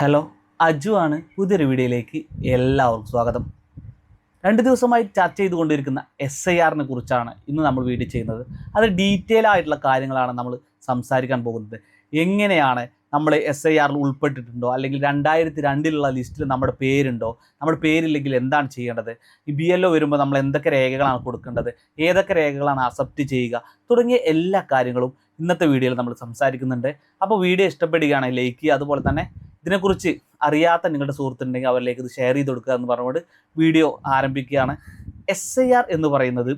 Hello Aju ആണ് പുതിയൊരു വീഡിയോയിലേക്ക് എല്ലാവർക്കും സ്വാഗതം. രണ്ട് ദിവസമായി ചർച്ച ചെയ്തുകൊണ്ടിരിക്കുന്ന എസ് ഐ ആറിനെ കുറിച്ചാണ് ഇന്ന് നമ്മൾ വീഡിയോ ചെയ്യുന്നത്. അത് ഡീറ്റെയിൽ ആയിട്ടുള്ള കാര്യങ്ങളാണ് നമ്മൾ സംസാരിക്കാൻ പോകുന്നത്. എങ്ങനെയാണ് നമ്മൾ എസ് ഐ ആറിൽ ഉൾപ്പെട്ടിട്ടുണ്ടോ? അല്ലെങ്കിൽ രണ്ടായിരത്തി രണ്ടിലുള്ള ലിസ്റ്റിൽ നമ്മുടെ പേരുണ്ടോ? നമ്മുടെ പേരില്ലെങ്കിൽ എന്താണ് ചെയ്യേണ്ടത്? ഈ ബി എൽ ഒ വരുമ്പോൾ നമ്മൾ എന്തൊക്കെ രേഖകളാണ് കൊടുക്കേണ്ടത്? ഏതൊക്കെ രേഖകളാണ് അക്സെപ്റ്റ് ചെയ്യുക? തുടങ്ങിയ എല്ലാ കാര്യങ്ങളും ഇന്നത്തെ വീഡിയോയിൽ നമ്മൾ സംസാരിക്കുന്നുണ്ട്. അപ്പോൾ വീഡിയോ ഇഷ്ടപ്പെടുകയാണെങ്കിൽ ലൈക്ക് ചെയ്യുക. അതുപോലെ തന്നെ ഇതിനെക്കുറിച്ച് അറിയാത്ത നിങ്ങളുടെ സുഹൃത്തുണ്ടെങ്കിൽ അവരിലേക്ക് ഇത് ഷെയർ ചെയ്ത് കൊടുക്കുക എന്ന് പറഞ്ഞുകൊണ്ട് വീഡിയോ ആരംഭിക്കുകയാണ്. എസ് ഐ ആർ എന്ന് പറയുന്നത്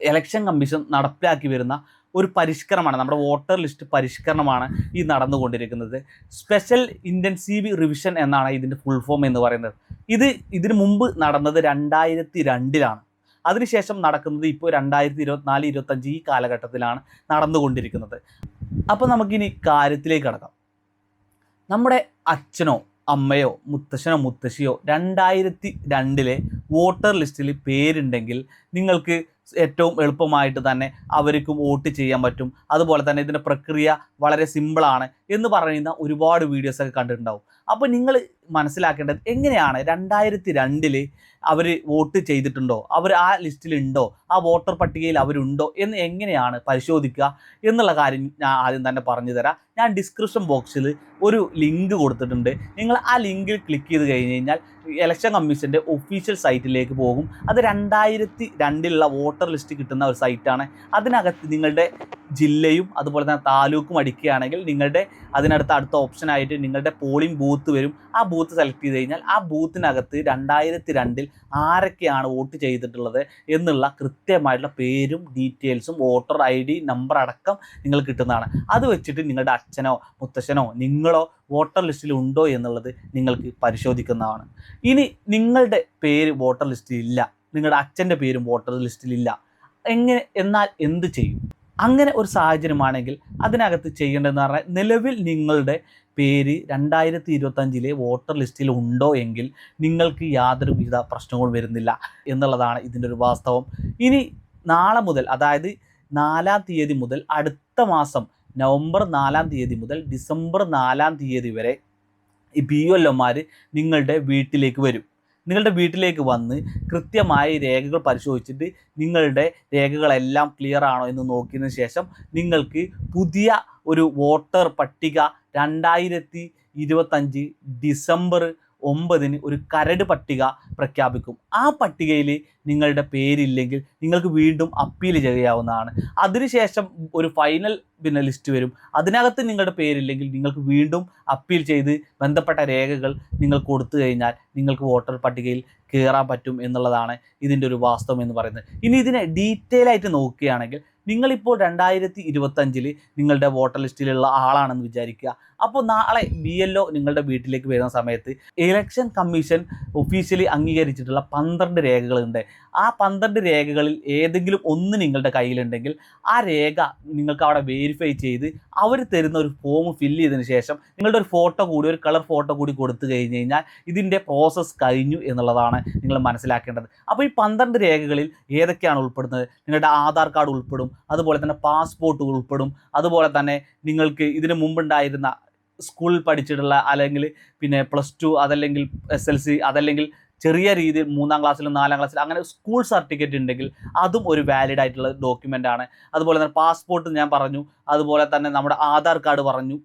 ഇലക്ഷൻ കമ്മീഷൻ നടപ്പിലാക്കി വരുന്ന ഒരു പരിഷ്കരണമാണ്. നമ്മുടെ വോട്ടർ ലിസ്റ്റ് പരിഷ്കരണമാണ് ഈ നടന്നുകൊണ്ടിരിക്കുന്നത്. സ്പെഷ്യൽ ഇന്റൻസീവ് റിവിഷൻ എന്നാണ് ഇതിന്റെ ഫുൾ ഫോം എന്ന് പറയുന്നത്. ഇത് ഇതിനു മുമ്പ് നടന്നത് രണ്ടായിരത്തി രണ്ടിലാണ് അതിനുശേഷം നടക്കുന്നത് ഇപ്പോൾ രണ്ടായിരത്തി ഇരുപത്തിനാല് ഇരുപത്തഞ്ച് ഈ കാലഘട്ടത്തിലാണ് നടന്നുകൊണ്ടിരിക്കുന്നത്. അപ്പോൾ നമുക്കിനി കാര്യത്തിലേക്ക് കടക്കാം. നമ്മുടെ അച്ഛനോ അമ്മയോ മുത്തശ്ശനോ മുത്തശ്ശിയോ രണ്ടായിരത്തി രണ്ടിലെ വോട്ടർ ലിസ്റ്റിൽ പേരുണ്ടെങ്കിൽ നിങ്ങൾക്ക് ഏറ്റവും എളുപ്പമായിട്ട് തന്നെ അവർക്കും വോട്ട് ചെയ്യാൻ പറ്റും. അതുപോലെ തന്നെ ഇതിന്റെ പ്രക്രിയ വളരെ സിമ്പിളാണ് എന്ന് പറയുന്ന ഒരുപാട് വീഡിയോസൊക്കെ കണ്ടിട്ടുണ്ടാവും. അപ്പോൾ നിങ്ങൾ മനസ്സിലാക്കേണ്ടത് എങ്ങനെയാണ് രണ്ടായിരത്തി രണ്ടിൽ അവർ വോട്ട് ചെയ്തിട്ടുണ്ടോ? അവർ ആ ലിസ്റ്റിലുണ്ടോ? ആ വോട്ടർ പട്ടികയിൽ അവരുണ്ടോ? എന്ന് എങ്ങനെയാണ് പരിശോധിക്കുക എന്നുള്ള കാര്യം ഞാൻ ആദ്യം തന്നെ പറഞ്ഞു തരാം. ഞാൻ ഡിസ്ക്രിപ്ഷൻ ബോക്സിൽ ഒരു ലിങ്ക് കൊടുത്തിട്ടുണ്ട്. നിങ്ങൾ ആ ലിങ്കിൽ ക്ലിക്ക് ചെയ്ത് കഴിഞ്ഞ് കഴിഞ്ഞാൽ ഇലക്ഷൻ കമ്മീഷന്റെ ഒഫീഷ്യൽ സൈറ്റിലേക്ക് പോകും. അത് രണ്ടായിരത്തി രണ്ടിലുള്ള വോട്ടർ ലിസ്റ്റ് കിട്ടുന്ന ഒരു സൈറ്റാണ് അതിനകത്ത് നിങ്ങളുടെ ജില്ലയും അതുപോലെ തന്നെ താലൂക്കും അടിക്കുകയാണെങ്കിൽ നിങ്ങളുടെ അതിനടുത്ത് അടുത്ത ഓപ്ഷനായിട്ട് നിങ്ങളുടെ പോളിംഗ് ബൂത്ത് വരും. ആ ബൂത്ത് സെലക്ട് ചെയ്ത് കഴിഞ്ഞാൽ ആ ബൂത്തിനകത്ത് രണ്ടായിരത്തി രണ്ടിൽ ആരൊക്കെയാണ് വോട്ട് ചെയ്തിട്ടുള്ളത് എന്നുള്ള കൃത്യമായിട്ടുള്ള പേരും ഡീറ്റെയിൽസും വോട്ടർ ഐ ഡി നമ്പർ അടക്കം നിങ്ങൾ കിട്ടുന്നതാണ്. അത് വെച്ചിട്ട് നിങ്ങളുടെ അച്ഛനോ മുത്തശ്ശനോ നിങ്ങളോ വോട്ടർ ലിസ്റ്റിൽ ഉണ്ടോ എന്നുള്ളത് നിങ്ങൾക്ക് പരിശോധിക്കുന്നതാണ്. ഇനി നിങ്ങളുടെ പേര് വോട്ടർ ലിസ്റ്റിൽ ഇല്ല. നിങ്ങളുടെ അച്ഛന്റെ പേരും വോട്ടർ ലിസ്റ്റിൽ ഇല്ല. എങ്ങനെ എന്നാൽ എന്ത് ചെയ്യും? അങ്ങനെ ഒരു സാഹചര്യമാണെങ്കിൽ അതിനകത്ത് ചെയ്യേണ്ടതെന്ന് പറഞ്ഞാൽ നിലവിൽ നിങ്ങളുടെ പേര് രണ്ടായിരത്തി ഇരുപത്തഞ്ചിലെ വോട്ടർ ലിസ്റ്റിൽ ഉണ്ടോ എങ്കിൽ നിങ്ങൾക്ക് യാതൊരു വിധ പ്രശ്നങ്ങളും വരുന്നില്ല എന്നുള്ളതാണ് ഇതിന്റെ ഒരു വാസ്തവം. ഇനി നാളെ മുതൽ അതായത് നാലാം തീയതി മുതൽ അടുത്ത മാസം നവംബർ നാലാം തീയതി മുതൽ ഡിസംബർ നാലാം തീയതി വരെ ഈ പി എൽ ഒമാർ നിങ്ങളുടെ വീട്ടിലേക്ക് വരും. നിങ്ങളുടെ വീട്ടിലേക്ക് വന്ന് കൃത്യമായി രേഖകൾ പരിശോധിച്ചിട്ട് നിങ്ങളുടെ രേഖകളെല്ലാം ക്ലിയർ ആണോ എന്ന് നോക്കിയതിന് ശേഷം നിങ്ങൾക്ക് പുതിയ ഒരു വോട്ടർ പട്ടിക രണ്ടായിരത്തി ഡിസംബർ ഒമ്പതിന് ഒരു കരട് പട്ടിക പ്രഖ്യാപിക്കും. ആ പട്ടികയിൽ നിങ്ങളുടെ പേരില്ലെങ്കിൽ നിങ്ങൾക്ക് വീണ്ടും അപ്പീൽ ചെയ്യാവുന്നതാണ്. അതിനുശേഷം ഒരു ഫൈനൽ പിന്നെ ലിസ്റ്റ് വരും. അതിനകത്ത് നിങ്ങളുടെ പേരില്ലെങ്കിൽ നിങ്ങൾക്ക് വീണ്ടും അപ്പീൽ ചെയ്ത് ബന്ധപ്പെട്ട രേഖകൾ നിങ്ങൾ കൊടുത്തു കഴിഞ്ഞാൽ നിങ്ങൾക്ക് വോട്ടർ പട്ടികയിൽ കയറാൻ പറ്റും എന്നുള്ളതാണ് ഇതിന്റെ ഒരു വാസ്തവം എന്ന് പറയുന്നത്. ഇനി ഇതിനെ ഡീറ്റെയിൽ ആയിട്ട് നോക്കുകയാണെങ്കിൽ നിങ്ങളിപ്പോൾ രണ്ടായിരത്തി ഇരുപത്തഞ്ചിൽ നിങ്ങളുടെ വോട്ടർ ലിസ്റ്റിലുള്ള ആളാണെന്ന് വിചാരിക്കുക. അപ്പോൾ നാളെ ബി എൽ ഒ നിങ്ങളുടെ വീട്ടിലേക്ക് വരുന്ന സമയത്ത് ഇലക്ഷൻ കമ്മീഷൻ ഒഫീഷ്യലി അംഗീകരിച്ചിട്ടുള്ള പന്ത്രണ്ട് രേഖകളുണ്ട്. ആ പന്ത്രണ്ട് രേഖകളിൽ ഏതെങ്കിലും ഒന്ന് നിങ്ങളുടെ കയ്യിലുണ്ടെങ്കിൽ ആ രേഖ നിങ്ങൾക്ക് അവിടെ വെരിഫൈ ചെയ്ത് അവർ തരുന്ന ഒരു ഫോം ഫില്ല് ചെയ്തതിന് ശേഷം നിങ്ങളുടെ ഒരു ഫോട്ടോ കൂടി ഒരു കളർ ഫോട്ടോ കൂടി കൊടുത്തു കഴിഞ്ഞ് കഴിഞ്ഞാൽ ഇതിന്റെ പ്രോസസ്സ് കഴിഞ്ഞു എന്നുള്ളതാണ് നിങ്ങൾ മനസ്സിലാക്കേണ്ടത്. അപ്പോൾ ഈ പന്ത്രണ്ട് രേഖകളിൽ ഏതൊക്കെയാണ് ഉൾപ്പെടുന്നത്? നിങ്ങളുടെ ആധാർ കാർഡ് ഉൾപ്പെടും അതുപോലെ തന്നെ പാസ്പോർട്ട് ഉൾപ്പെടും അതുപോലെ തന്നെ നിങ്ങൾക്ക് ഇതിനു മുമ്പുണ്ടായിരുന്ന സ്കൂളിൽ പഠിച്ചിട്ടുള്ള അല്ലെങ്കിൽ പിന്നെ പ്ലസ് ടു അതല്ലെങ്കിൽ എസ് എൽ സി അതല്ലെങ്കിൽ ചെറിയ രീതിയിൽ മൂന്നാം ക്ലാസ്സിലും നാലാം ക്ലാസ്സിലും അങ്ങനെ സ്കൂൾ സർട്ടിഫിക്കറ്റ് ഉണ്ടെങ്കിൽ അതും ഒരു വാലിഡ് ആയിട്ടുള്ള ഡോക്യുമെന്റ് ആണ്. അതുപോലെ തന്നെ പാസ്പോർട്ട് ഞാൻ പറഞ്ഞു. അതുപോലെ തന്നെ നമ്മുടെ ആധാർ കാർഡ് പറഞ്ഞു.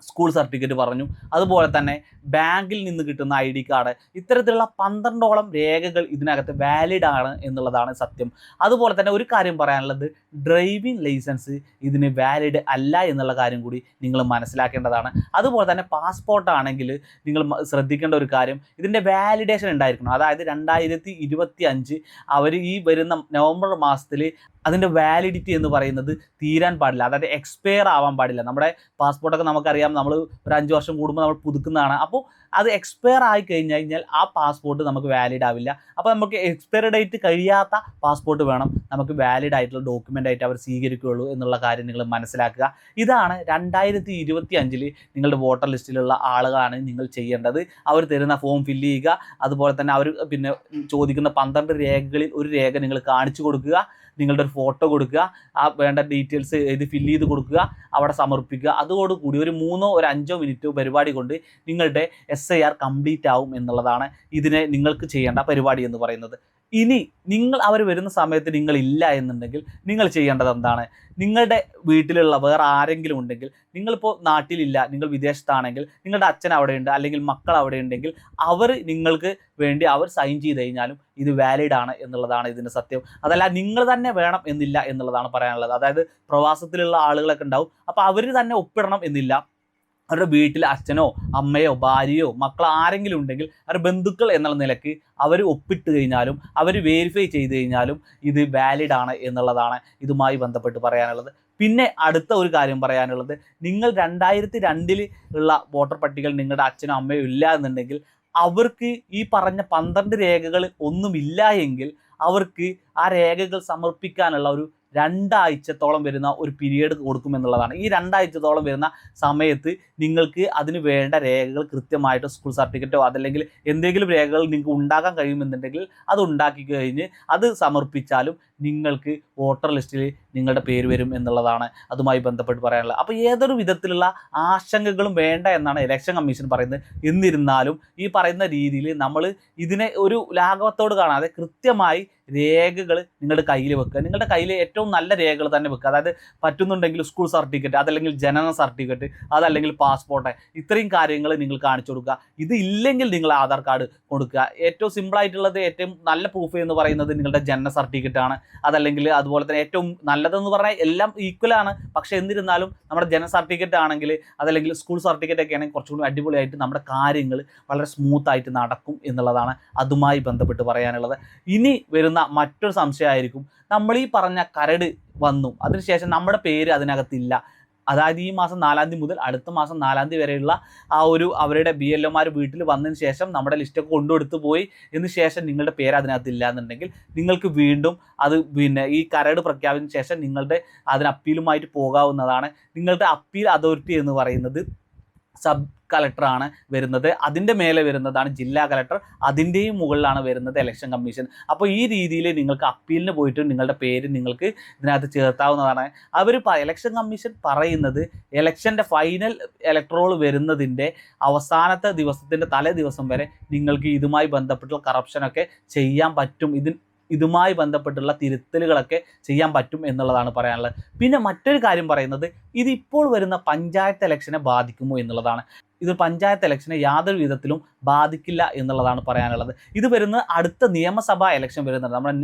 സ്കൂൾ സർട്ടിഫിക്കറ്റ് പറഞ്ഞു. അതുപോലെ തന്നെ ബാങ്കിൽ നിന്ന് കിട്ടുന്ന ഐ ഡി കാർഡ്. ഇത്തരത്തിലുള്ള പന്ത്രണ്ടോളം രേഖകൾ ഇതിനകത്ത് വാലിഡ് ആണ് എന്നുള്ളതാണ് സത്യം. അതുപോലെ തന്നെ ഒരു കാര്യം പറയാനുള്ളത്. ഡ്രൈവിംഗ് ലൈസൻസ് ഇതിന് വാലിഡ് അല്ല എന്നുള്ള കാര്യം കൂടി നിങ്ങൾ മനസ്സിലാക്കേണ്ടതാണ്. അതുപോലെ തന്നെ പാസ്പോർട്ട് ആണെങ്കിൽ നിങ്ങൾ ശ്രദ്ധിക്കേണ്ട ഒരു കാര്യം. ഇതിന്റെ വാലിഡേഷൻ ഉണ്ടായിരിക്കണം. അതായത് രണ്ടായിരത്തി അവർ ഈ വരുന്ന നവംബർ മാസത്തിൽ അതിന്റെ വാലിഡിറ്റി എന്ന് പറയുന്നത് തീരാൻ പാടില്ല. അതായത് എക്സ്പയർ ആവാൻ പാടില്ല. നമ്മുടെ പാസ്പോർട്ടൊക്കെ നമുക്കറിയാം. നമ്മൾ ഒരു അഞ്ച് വർഷം കൂടുമ്പോൾ നമ്മൾ പുതുക്കുന്നതാണ്. അപ്പോൾ അത് എക്സ്പയർ ആയി കഴിഞ്ഞ് കഴിഞ്ഞാൽ ആ പാസ്പോർട്ട് നമുക്ക് വാലിഡ് ആവില്ല. അപ്പോൾ നമുക്ക് എക്സ്പയർ ഡേറ്റ് കഴിയാത്ത പാസ്പോർട്ട് വേണം. നമുക്ക് വാലിഡ് ആയിട്ടുള്ള ഡോക്യുമെന്റ് ആയിട്ട് അവർ സ്വീകരിക്കുകയുള്ളൂ എന്നുള്ള കാര്യം നിങ്ങൾ മനസ്സിലാക്കുക. ഇതാണ് രണ്ടായിരത്തി ഇരുപത്തി അഞ്ചിൽ നിങ്ങളുടെ വോട്ടർ ലിസ്റ്റിലുള്ള ആളുകളാണ് നിങ്ങൾ ചെയ്യേണ്ടത്. അവർ തരുന്ന ഫോം ഫില്ല് ചെയ്യുക. അതുപോലെ തന്നെ അവർ പിന്നെ ചോദിക്കുന്ന പന്ത്രണ്ട് രേഖകളിൽ ഒരു രേഖ നിങ്ങൾ കാണിച്ചു കൊടുക്കുക. നിങ്ങളുടെ ഒരു ഫോട്ടോ കൊടുക്കുക. ആ വേണ്ട ഡീറ്റെയിൽസ് ഇത് ഫില്ല് ചെയ്ത് കൊടുക്കുക. അവിടെ സമർപ്പിക്കുക. അതോടുകൂടി ഒരു മൂന്നോ ഒരു അഞ്ചോ മിനിറ്റോ പരിപാടി കൊണ്ട് നിങ്ങളുടെ എസ് ഐ ആർ കംപ്ലീറ്റ് ആവും എന്നുള്ളതാണ് ഇതിനെ നിങ്ങൾക്ക് ചെയ്യേണ്ട പരിപാടി എന്ന് പറയുന്നത്. ഇനി നിങ്ങൾ അവർ വരുന്ന സമയത്ത് നിങ്ങൾ ഇല്ല എന്നുണ്ടെങ്കിൽ നിങ്ങൾ ചെയ്യേണ്ടത് എന്താണ്? നിങ്ങളുടെ വീട്ടിലുള്ള വേറെ ആരെങ്കിലും ഉണ്ടെങ്കിൽ നിങ്ങളിപ്പോൾ നാട്ടിലില്ല നിങ്ങൾ വിദേശത്താണെങ്കിൽ നിങ്ങളുടെ അച്ഛൻ അവിടെയുണ്ട് അല്ലെങ്കിൽ മക്കൾ അവിടെ ഉണ്ടെങ്കിൽ അവർ നിങ്ങൾക്ക് വേണ്ടി അവർ സൈൻ ചെയ്ത് കഴിഞ്ഞാലും ഇത് വാലിഡ് ആണ് എന്നുള്ളതാണ് ഇതിന്റെ സത്യം. അതല്ല നിങ്ങൾ തന്നെ വേണം എന്നില്ല എന്നുള്ളതാണ് പറയാനുള്ളത്. അതായത് പ്രവാസത്തിലുള്ള ആളുകളൊക്കെ ഉണ്ടാവും. അപ്പോൾ അവർ തന്നെ ഒപ്പിടണം എന്നില്ല. അവരുടെ വീട്ടിൽ അച്ഛനോ അമ്മയോ ഭാര്യയോ മക്കൾ ആരെങ്കിലും ഉണ്ടെങ്കിൽ അവരുടെ ബന്ധുക്കൾ എന്നുള്ള നിലയ്ക്ക് അവർ ഒപ്പിട്ട് കഴിഞ്ഞാലും അവർ വെരിഫൈ ചെയ്ത് കഴിഞ്ഞാലും ഇത് വാലിഡ് ആണ് എന്നുള്ളതാണ് ഇതുമായി ബന്ധപ്പെട്ട് പറയാനുള്ളത്. പിന്നെ അടുത്ത ഒരു കാര്യം പറയാനുള്ളത് നിങ്ങൾ രണ്ടായിരത്തി രണ്ടിൽ ഉള്ള വോട്ടർ പട്ടികയിൽ നിങ്ങളുടെ അച്ഛനോ അമ്മയോ ഇല്ല എന്നുണ്ടെങ്കിൽ അവർക്ക് ഈ പറഞ്ഞ പന്ത്രണ്ട് രേഖകൾ ഒന്നുമില്ല എങ്കിൽ അവർക്ക് ആ രേഖകൾ സമർപ്പിക്കാനുള്ള ഒരു രണ്ടാഴ്ചത്തോളം വരുന്ന ഒരു പീരീഡ് കൊടുക്കുമെന്നുള്ളതാണ്. ഈ രണ്ടാഴ്ചത്തോളം വരുന്ന സമയത്ത് നിങ്ങൾക്ക് അതിന് വേണ്ട രേഖകൾ കൃത്യമായിട്ട് സ്കൂൾ സർട്ടിഫിക്കറ്റോ അതല്ലെങ്കിൽ എന്തെങ്കിലും രേഖകൾ നിങ്ങൾക്ക് ഉണ്ടാക്കാൻ കഴിയുമെന്നുണ്ടെങ്കിൽ അത് ഉണ്ടാക്കി കഴിഞ്ഞ് അത് സമർപ്പിച്ചാലും നിങ്ങൾക്ക് വോട്ടർ ലിസ്റ്റിൽ നിങ്ങളുടെ പേര് വരും എന്നുള്ളതാണ് അതുമായി ബന്ധപ്പെട്ട് പറയാനുള്ളത്. അപ്പോൾ ഏതൊരു വിധത്തിലുള്ള ആശങ്കകളും വേണ്ട എന്നാണ് ഇലക്ഷൻ കമ്മീഷൻ പറയുന്നത്. എന്നിരുന്നാലും ഈ പറയുന്ന രീതിയിൽ നമ്മൾ ഇതിനെ ഒരു ലാഘവത്തോട് കാണാതെ കൃത്യമായി രേഖകൾ നിങ്ങളുടെ കയ്യിൽ വെക്കുക. നിങ്ങളുടെ കയ്യിൽ ഏറ്റവും നല്ല രേഖകൾ തന്നെ വെക്കുക. അതായത് പറ്റുന്നുണ്ടെങ്കിൽ സ്കൂൾ സർട്ടിഫിക്കറ്റ് അതല്ലെങ്കിൽ ജനന സർട്ടിഫിക്കറ്റ് അതല്ലെങ്കിൽ പാസ്പോർട്ട് ഇത്രയും കാര്യങ്ങൾ നിങ്ങൾ കാണിച്ചു കൊടുക്കുക. ഇത് ഇല്ലെങ്കിൽ നിങ്ങൾ ആധാർ കാർഡ് കൊടുക്കുക. ഏറ്റവും സിമ്പിൾ ആയിട്ടുള്ളത് ഏറ്റവും നല്ല പ്രൂഫ് എന്ന് പറയുന്നത് നിങ്ങളുടെ ജനന സർട്ടിഫിക്കറ്റ് ആണ്. അതല്ലെങ്കിൽ അതുപോലെ തന്നെ ഏറ്റവും നല്ലതെന്ന് പറഞ്ഞാൽ എല്ലാം ഈക്വൽ ആണ്. പക്ഷെ എന്നിരുന്നാലും നമ്മുടെ ജനന സർട്ടിഫിക്കറ്റ് ആണെങ്കിൽ അതല്ലെങ്കിൽ സ്കൂൾ സർട്ടിഫിക്കറ്റ് ഒക്കെ ആണെങ്കിൽ കുറച്ചുകൂടി അടിപൊളിയായിട്ട് നമ്മുടെ കാര്യങ്ങൾ വളരെ സ്മൂത്ത് ആയിട്ട് നടക്കും എന്നുള്ളതാണ് അതുമായി ബന്ധപ്പെട്ട് പറയാനുള്ളത്. ഇനി വരുന്ന മറ്റൊരു സംശയമായിരിക്കും. നമ്മൾ ഈ പറഞ്ഞ കരട് വന്നു. അതിനുശേഷം നമ്മുടെ പേര് അതിനകത്തില്ല. അതായത് ഈ മാസം നാലാം തീയതി മുതൽ അടുത്ത മാസം നാലാം തീയതി വരെയുള്ള ആ ഒരു അവരുടെ ബി എൽ ഒമാർ വീട്ടിൽ വന്നതിന് ശേഷം നമ്മുടെ ലിസ്റ്റൊക്കെ കൊണ്ടുകൊടുത്ത് പോയി. എന്ന് ശേഷം നിങ്ങളുടെ പേര് അതിനകത്ത് ഇല്ല എന്നുണ്ടെങ്കിൽ നിങ്ങൾക്ക് വീണ്ടും അത് പിന്നെ ഈ കരട് പ്രഖ്യാപിച്ചതിന് ശേഷം നിങ്ങളുടെ അതിന് അപ്പീലുമായിട്ട് പോകാവുന്നതാണ്. നിങ്ങളുടെ അപ്പീൽ അതോറിറ്റി എന്ന് പറയുന്നത് സബ് കളക്ടറാണ് വരുന്നത്. അതിന്റെ മേലെ വരുന്നതാണ് ജില്ലാ കളക്ടർ അതിന്റെയും മുകളിലാണ് വരുന്നത് ഇലക്ഷൻ കമ്മീഷൻ അപ്പോൾ ഈ രീതിയിൽ നിങ്ങൾക്ക് അപ്പീലിന് പോയിട്ട് നിങ്ങളുടെ പേര് നിങ്ങൾക്ക് ഇതിനകത്ത് ചേർത്താവുന്നതാണ്. അവർ ഇലക്ഷൻ കമ്മീഷൻ പറയുന്നത് ഇലക്ഷന്റെ ഫൈനൽ ഇലക്ട്രോൾ വരുന്നതിന്റെ അവസാനത്തെ ദിവസത്തിന്റെ തലേ ദിവസം വരെ നിങ്ങൾക്ക് ഇതുമായി ബന്ധപ്പെട്ടുള്ള കറപ്ഷനൊക്കെ ചെയ്യാൻ പറ്റും. ഇതിന് ഇതുമായി ബന്ധപ്പെട്ടുള്ള തിരുത്തലുകളൊക്കെ ചെയ്യാൻ പറ്റും എന്നുള്ളതാണ് പറയാനുള്ളത്. പിന്നെ മറ്റൊരു കാര്യം പറയുന്നത് ഇതിപ്പോൾ വരുന്ന പഞ്ചായത്ത് ഇലക്ഷനെ ബാധിക്കുമോ എന്നുള്ളതാണ്. ഇത് പഞ്ചായത്ത് ഇലക്ഷനെ യാതൊരു വിധത്തിലും ബാധിക്കില്ല എന്നുള്ളതാണ് പറയാനുള്ളത്. ഇത് വരുന്ന അടുത്ത നിയമസഭാ ഇലക്ഷൻ വരുന്നുണ്ട്. നമ്മുടെ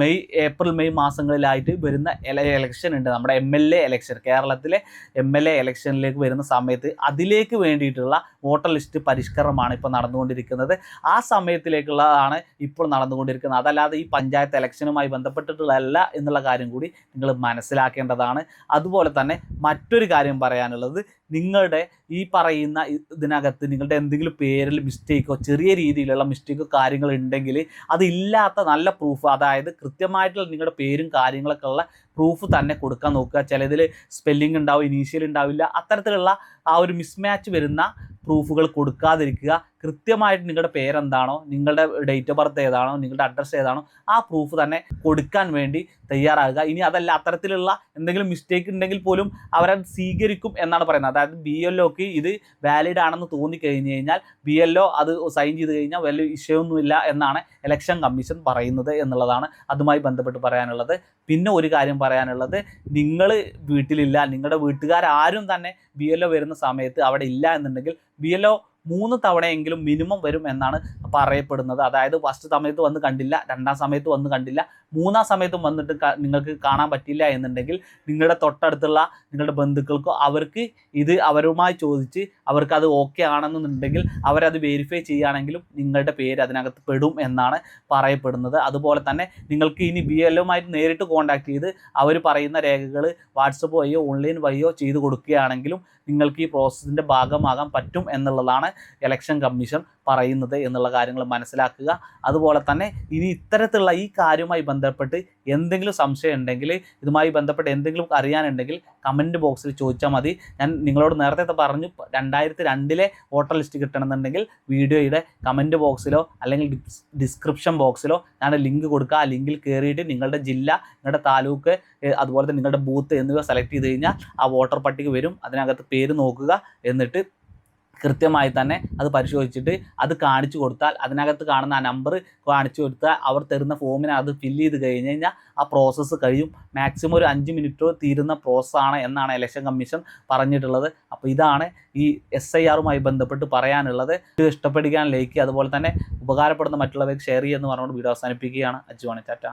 മെയ് ഏപ്രിൽ മെയ് മാസങ്ങളിലായിട്ട് വരുന്ന ഇലക്ഷൻ ഉണ്ട്. നമ്മുടെ എം എൽ എ ഇലക്ഷൻ കേരളത്തിലെ എം എൽ എ ഇലക്ഷനിലേക്ക് വരുന്ന സമയത്ത് അതിലേക്ക് വേണ്ടിയിട്ടുള്ള വോട്ടർ ലിസ്റ്റ് പരിഷ്കരണമാണ് ഇപ്പോൾ നടന്നുകൊണ്ടിരിക്കുന്നത്. ആ സമയത്തിലേക്കുള്ളതാണ് ഇപ്പോൾ നടന്നുകൊണ്ടിരിക്കുന്നത്. അതല്ലാതെ ഈ പഞ്ചായത്ത് ഇലക്ഷനുമായി ബന്ധപ്പെട്ടിട്ടുള്ളതല്ല എന്നുള്ള കാര്യം കൂടി നിങ്ങൾ മനസ്സിലാക്കേണ്ടതാണ്. അതുപോലെ തന്നെ മറ്റൊരു കാര്യം പറയാനുള്ളത് നിങ്ങളുടെ ഈ പറയുന്ന ഇതിനകത്ത് നിങ്ങളുടെ എന്തെങ്കിലും പേരിൽ മിസ്റ്റേക്കോ ചെറിയ രീതിയിലുള്ള മിസ്റ്റേക്കോ കാര്യങ്ങൾ ഉണ്ടെങ്കിൽ അതില്ലാത്ത നല്ല പ്രൂഫ് അതായത് കൃത്യമായിട്ടുള്ള നിങ്ങളുടെ പേരും കാര്യങ്ങളൊക്കെ ഉള്ള പ്രൂഫ് തന്നെ കൊടുക്കാൻ നോക്കുക. ചിലതിൽ സ്പെല്ലിംഗ് ഉണ്ടാവും ഇനീഷ്യൽ ഉണ്ടാവില്ല അത്തരത്തിലുള്ള ആ ഒരു മിസ്മാച്ച് വരുന്ന പ്രൂഫുകൾ കൊടുക്കാതിരിക്കുക. കൃത്യമായിട്ട് നിങ്ങളുടെ പേരെന്താണോ നിങ്ങളുടെ ഡേറ്റ് ഓഫ് ബർത്ത് ഏതാണോ നിങ്ങളുടെ അഡ്രസ്സ് ഏതാണോ ആ പ്രൂഫ് തന്നെ കൊടുക്കാൻ വേണ്ടി തയ്യാറാകുക. ഇനി അതല്ല അത്തരത്തിലുള്ള എന്തെങ്കിലും മിസ്റ്റേക്ക് ഉണ്ടെങ്കിൽ പോലും അവരത് സ്വീകരിക്കും എന്നാണ് പറയുന്നത്. അതായത് ബി എൽ ഒക്ക് ഇത് വാലിഡ് ആണെന്ന് തോന്നിക്കഴിഞ്ഞ് കഴിഞ്ഞാൽ ബി ഒ അത് സൈൻ ചെയ്ത് കഴിഞ്ഞാൽ വലിയ വിഷയമൊന്നുമില്ല എന്നാണ് ഇലക്ഷൻ കമ്മീഷൻ പറയുന്നത് എന്നുള്ളതാണ് അതുമായി ബന്ധപ്പെട്ട് പറയാനുള്ളത്. പിന്നെ ഒരു കാര്യം പറയാനുള്ളത് നിങ്ങൾ വീട്ടിലില്ല നിങ്ങളുടെ വീട്ടുകാരും തന്നെ ബി വരുന്ന സമയത്ത് അവിടെ ഇല്ല എന്നുണ്ടെങ്കിൽ ബി ഒ മൂന്ന് തവണയെങ്കിലും മിനിമം വരും എന്നാണ് പറയപ്പെടുന്നത്. അതായത് ഫസ്റ്റ് സമയത്ത് വന്ന് കണ്ടില്ല രണ്ടാം സമയത്ത് വന്ന് കണ്ടില്ല മൂന്നാം സമയത്തും വന്നിട്ട് നിങ്ങൾക്ക് കാണാൻ പറ്റില്ല എന്നുണ്ടെങ്കിൽ നിങ്ങളുടെ തൊട്ടടുത്തുള്ള നിങ്ങളുടെ ബന്ധുക്കൾക്കോ അവർക്ക് ഇത് അവരുമായി ചോദിച്ച് അവർക്ക് അത് ഓക്കെ ആണെന്നുണ്ടെങ്കിൽ അവരത് വെരിഫൈ ചെയ്യുകയാണെങ്കിലും നിങ്ങളുടെ പേര് അതിനകത്ത് പെടും എന്നാണ് പറയപ്പെടുന്നത്. അതുപോലെ തന്നെ നിങ്ങൾക്ക് ഇനി ബി എൽ ഒമായിട്ട് നേരിട്ട് കോൺടാക്ട് ചെയ്ത് അവർ പറയുന്ന രേഖകൾ വാട്സപ്പ് വഴിയോ ഓൺലൈൻ വഴിയോ ചെയ്ത് കൊടുക്കുകയാണെങ്കിലും നിങ്ങൾക്ക് ഈ പ്രോസസ്സിന്റെ ഭാഗമാകാൻ പറ്റും എന്നുള്ളതാണ് ഇലക്ഷൻ കമ്മീഷൻ പറയുന്നത് എന്നുള്ള കാര്യം. കാര്യങ്ങൾ മനസ്സിലാക്കുക. അതുപോലെ തന്നെ ഇനി ഇത്തരത്തിലുള്ള ഈ കാര്യവുമായി ബന്ധപ്പെട്ട് എന്തെങ്കിലും സംശയം ഉണ്ടെങ്കിൽ ഇതുമായി ബന്ധപ്പെട്ട് എന്തെങ്കിലും അറിയാനുണ്ടെങ്കിൽ കമന്റ് ബോക്സിൽ ചോദിച്ചാൽ മതി. ഞാൻ നിങ്ങളോട് നേരത്തെ പറഞ്ഞു രണ്ടായിരത്തി രണ്ടിലെ വോട്ടർ ലിസ്റ്റ് കിട്ടണമെന്നുണ്ടെങ്കിൽ വീഡിയോയുടെ കമന്റ് ബോക്സിലോ അല്ലെങ്കിൽ ഡിസ്ക്രിപ്ഷൻ ബോക്സിലോ ഞാൻ ലിങ്ക് കൊടുക്കുക. ആ ലിങ്കിൽ കയറിയിട്ട് നിങ്ങളുടെ ജില്ല നിങ്ങളുടെ താലൂക്ക് അതുപോലെ തന്നെ നിങ്ങളുടെ ബൂത്ത് എന്നിവ സെലക്ട് ചെയ്ത് കഴിഞ്ഞാൽ ആ വോട്ടർ പട്ടിക വരും. അതിനകത്ത് പേര് നോക്കുക. എന്നിട്ട് കൃത്യമായി തന്നെ അത് പരിശോധിച്ചിട്ട് അത് കാണിച്ചു കൊടുത്താൽ അതിനകത്ത് കാണുന്ന ആ നമ്പർ കാണിച്ചു കൊടുത്താൽ അവർ തരുന്ന ഫോമിനെ അത് ഫില്ല് ചെയ്ത് കഴിഞ്ഞ് കഴിഞ്ഞാൽ ആ പ്രോസസ്സ് കഴിയും. മാക്സിമം ഒരു അഞ്ച് മിനിറ്റോ തീരുന്ന പ്രോസസ്സാണ് എന്നാണ് ഇലക്ഷൻ കമ്മീഷൻ പറഞ്ഞിട്ടുള്ളത്. അപ്പോൾ ഇതാണ് ഈ എസ് ഐ ആറുമായി ബന്ധപ്പെട്ട് പറയാനുള്ളത്. ഇത് ഇഷ്ടപ്പെടുകയാണ് ലൈക്ക് അതുപോലെ തന്നെ ഉപകാരപ്പെടുന്ന മറ്റുള്ളവർക്ക് ഷെയർ ചെയ്യുമെന്ന് പറഞ്ഞുകൊണ്ട് വീഡിയോ അവസാനിപ്പിക്കുകയാണ്. അജുവാണി ടാറ്റ.